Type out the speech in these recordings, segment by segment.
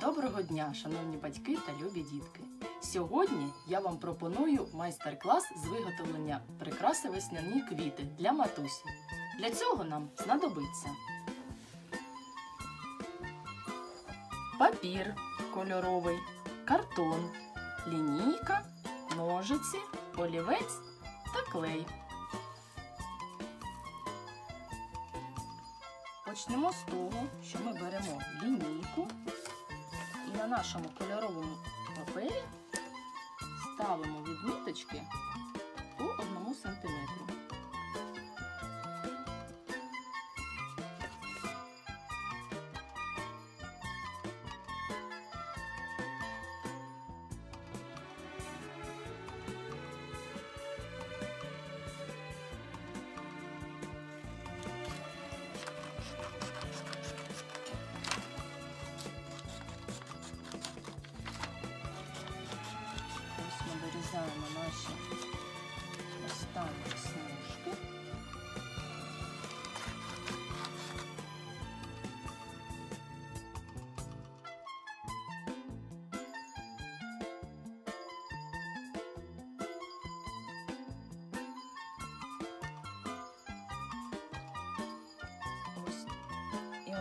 Доброго дня, шановні батьки та любі дітки! Сьогодні я вам пропоную майстер-клас з виготовлення прикраси весняні квіти для матусі. Для цього нам знадобиться папір кольоровий, картон, лінійка, ножиці, олівець та клей. Почнемо з того, що ми беремо лінійку на нашому кольоровому папері ставимо відміточки по одному сантиметру.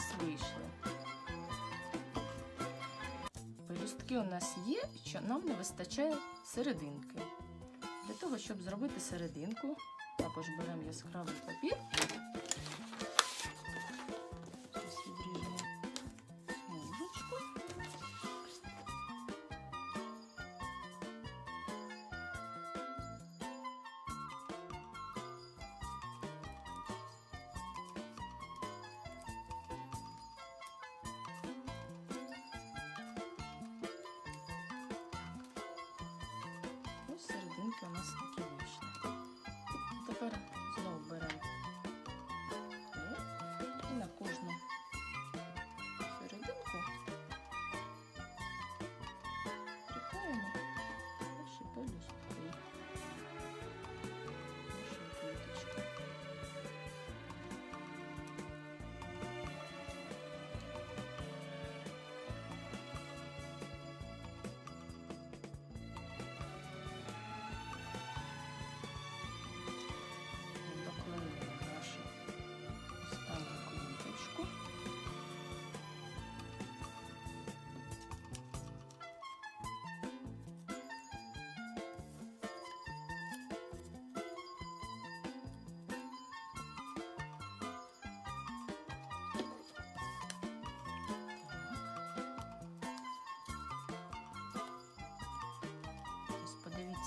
нас вийшли. Пелюстки у нас є, що нам не вистачає серединки. Для того, щоб зробити серединку, також беремо яскравий папір. У нас такі. Тепер знову беремо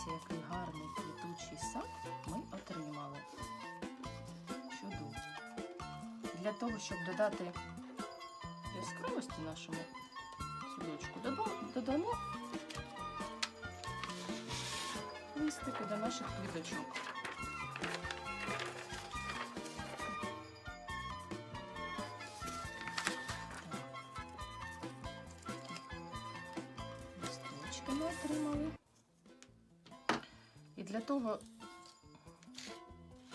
Ось подивіться, який гарний квітучий сад ми отримали. Чудово. Для того, щоб додати яскравості нашому садочку, додамо, листики до наших квіточок. Отримали. І для того,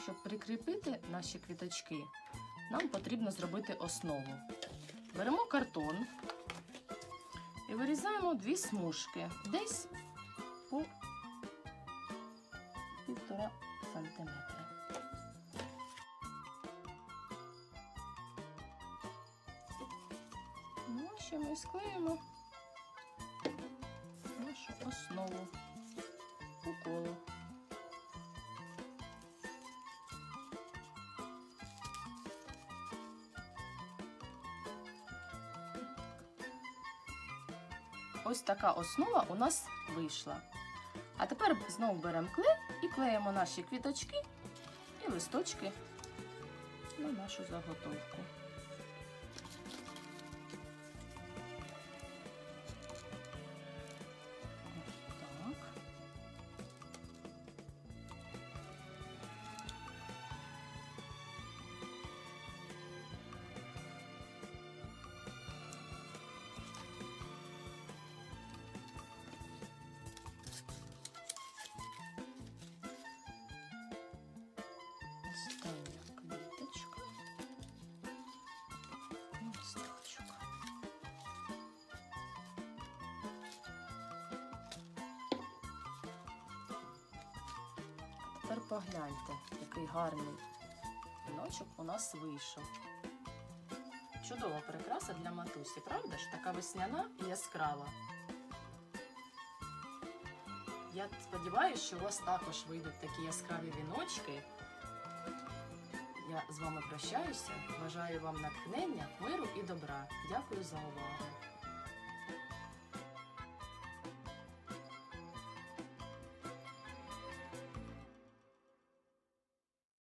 щоб прикріпити наші квіточки, нам потрібно зробити основу. Беремо картон і вирізаємо дві смужки десь по півтора сантиметра. Ну, ще ми склеїмо нашу основу по. Ось така основа у нас вийшла. А тепер знову беремо клей і клеїмо наші квіточки і листочки на нашу заготовку. Тепер погляньте, який гарний віночок у нас вийшов. Чудова прикраса для матусі, правда ж? Така весняна і яскрава. Я сподіваюся, що у вас також вийдуть такі яскраві віночки. Я з вами прощаюся. Бажаю вам натхнення, миру і добра. Дякую за увагу.